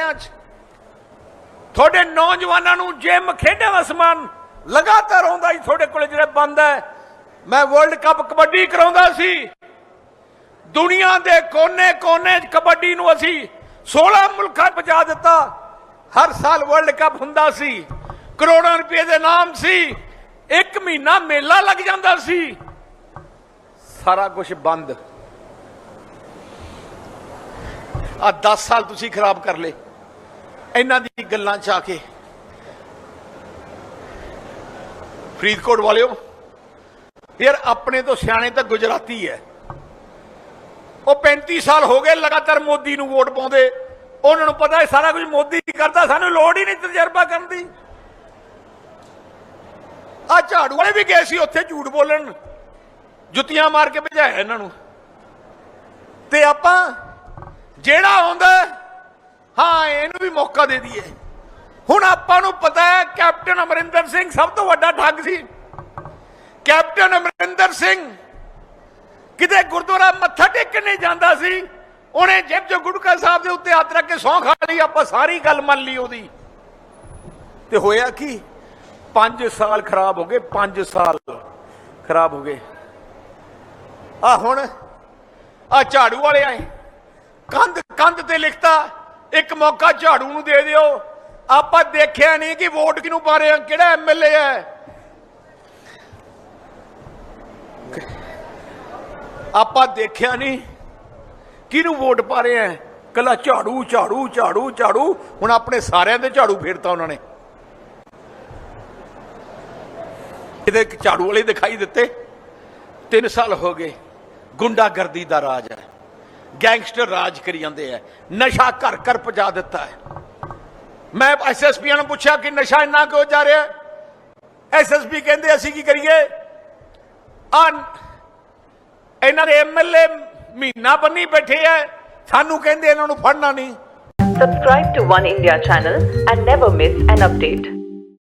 ਕੱਪੜਿਆਂ 'ਚ। ਤੁਹਾਡੇ ਨੌਜਵਾਨਾਂ ਨੂੰ ਜਿਮ ਖੇਡਾਂ ਦਾ ਸਮਾਨ ਲਗਾਤਾਰ ਆਉਂਦਾ ਹੀ ਤੁਹਾਡੇ ਕੋਲ ਜਿਹੜਾ ਬੰਦ ਹੈ। ਮੈਂ ਵਰਲਡ ਕੱਪ ਕਬੱਡੀ ਕਰਾਉਂਦਾ ਸੀ। ਦੁਨੀਆ ਦੇ ਕੋਨੇ-ਕੋਨੇ 'ਚ ਕਬੱਡੀ ਨੂੰ ਅਸੀਂ 16 ਮੁਲਕਾਂ 'ਚ ਪਹੁੰਚਾ ਦਿੱਤਾ। ਹਰ ਸਾਲ ਵਰਲਡ ਕੱਪ ਹੁੰਦਾ ਸੀ। ਕਰੋੜਾਂ ਰੁਪਏ ਦੇ ਨਾਮ ਸੀ। ਇੱਕ ਮਹੀਨਾ ਮੇਲਾ ਲੱਗ ਜਾਂਦਾ ਸੀ। ਸਾਰਾ ਕੁਝ ਬੰਦ। ਆ 10 ਸਾਲ ਤੁਸੀਂ ਖਰਾਬ ਕਰ ਲਏ। ਇਹਨਾਂ ਦੀ ਗੱਲਾਂ ਚ ਆ ਕੇ। ਫਰੀਦਕੋਟ ਵਾਲਿਓ, ਯਾਰ ਆਪਣੇ ਤੋਂ ਸਿਆਣੇ ਤਾਂ ਗੁਜਰਾਤੀ ਹੈ ਉਹ 35 ਸਾਲ ਹੋ ਗਏ ਲਗਾਤਾਰ ਮੋਦੀ ਨੂੰ ਵੋਟ ਪਾਉਂਦੇ। ਉਹਨਾਂ ਨੂੰ ਪਤਾ ਹੈ ਸਾਰਾ ਕੁਝ ਮੋਦੀ ਕਰਦਾ, ਸਾਨੂੰ ਲੋੜ ਹੀ ਨਹੀਂ ਤਜਰਬਾ ਕਰਨ ਦੀ। ਆ ਝਾੜੂ ਵਾਲੇ ਵੀ ਗਏ ਸੀ ਉੱਥੇ ਝੂਠ ਬੋਲਣ। ਜੁੱਤੀਆਂ ਮਾਰ ਕੇ ਭਜਾਇਆ ਇਹਨਾਂ ਨੂੰ। ਤੇ ਆਪਾਂ ਜਿਹੜਾ ਆਉਂਦਾ ਹਾਂ, ਇਹਨੂੰ ਵੀ ਮੌਕਾ ਦੇ ਦਈਏ। ਹੁਣ ਆਪਾਂ ਨੂੰ ਪਤਾ ਹੈ ਕੈਪਟਨ ਅਮਰਿੰਦਰ ਸਿੰਘ ਸਭ ਤੋਂ ਵੱਡਾ ਠੱਗ ਸੀ। ਕੈਪਟਨ ਅਮਰਿੰਦਰ ਸਿੰਘ ਕਿਤੇ ਗੁਰਦੁਆਰਾ ਮੱਥਾ ਟੇਕਣ ਨਹੀਂ ਜਾਂਦਾ ਸੀ। ਉਹਨੇ ਜੇਬ ਚੋਂ ਗੁਟਕਾ ਸਾਹਿਬ ਦੇ ਉੱਤੇ ਹੱਥ ਰੱਖ ਕੇ ਸੌਂ ਖਾ ਲਈ, ਆਪਾਂ ਸਾਰੀ ਗੱਲ ਮੰਨ ਲਈ ਉਹਦੀ। ਤੇ ਹੋਇਆ ਕੀ? 5 ਸਾਲ ਖਰਾਬ ਹੋ ਗਏ 5 ਸਾਲ ਖਰਾਬ ਹੋ ਗਏ। ਆ ਹੁਣ ਆ ਝਾੜੂ ਵਾਲੇ ਆਏ। ਕੰਧ ਕੰਧ ਤੇ ਲਿਖਤਾ ਇੱਕ ਮੌਕਾ ਝਾੜੂ ਨੂੰ ਦੇ ਦਿਓ। ਆਪਾਂ ਦੇਖਿਆ ਨਹੀਂ ਕਿ ਵੋਟ ਕਿਹਨੂੰ ਪਾ ਰਹੇ ਆ ਕਿਹੜਾ ਐਮਐਲਏ ਹੈ। ਆਪਾਂ ਦੇਖਿਆ ਨਹੀਂ ਕਿਹਨੂੰ ਵੋਟ ਪਾ ਰਹੇ ਆ ਕੱਲਾ ਝਾੜੂ ਝਾੜੂ ਝਾੜੂ ਝਾੜੂ। ਹੁਣ ਆਪਣੇ ਸਾਰਿਆਂ ਦੇ ਝਾੜੂ ਫੇਰਤਾ ਉਹਨਾਂ ਨੇ। ਇਹਦੇ ਝਾੜੂ ਵਾਲੇ ਦਿਖਾਈ ਦਿੱਤੇ। 3 ਸਾਲ ਹੋ ਗਏ। ਗੁੰਡਾਗਰਦੀ ਦਾ ਰਾਜ ਹੈ। ਗੈਂਗਸਟਰ ਰਾਜ ਕਰੀ ਜਾਂਦੇ ਆ। ਨਸ਼ਾ ਘਰ ਘਰ ਪਹੁੰਚਾ ਦਿੱਤਾ ਹੈ। ਮੈਂ ਐਸਐਸਪੀ ਨੂੰ ਪੁੱਛਿਆ ਕਿ ਨਸ਼ਾ ਇੰਨਾ ਕਿਉਂ ਜਾ ਰਿਹਾ ਐਸਐਸਪੀ ਕਹਿੰਦੇ ਅਸੀਂ ਕੀ ਕਰੀਏ? ਆ, ਇਹਨਾਂ ਦੇ ਐਮਐਲਏ ਮਹੀਨਾ ਬੰਨੀ ਬੈਠੇ ਐ ਸਾਨੂੰ ਕਹਿੰਦੇ ਇਹਨਾਂ ਨੂੰ ਫੜਨਾ ਨਹੀਂ। Subscribe to One India channel and never miss an update.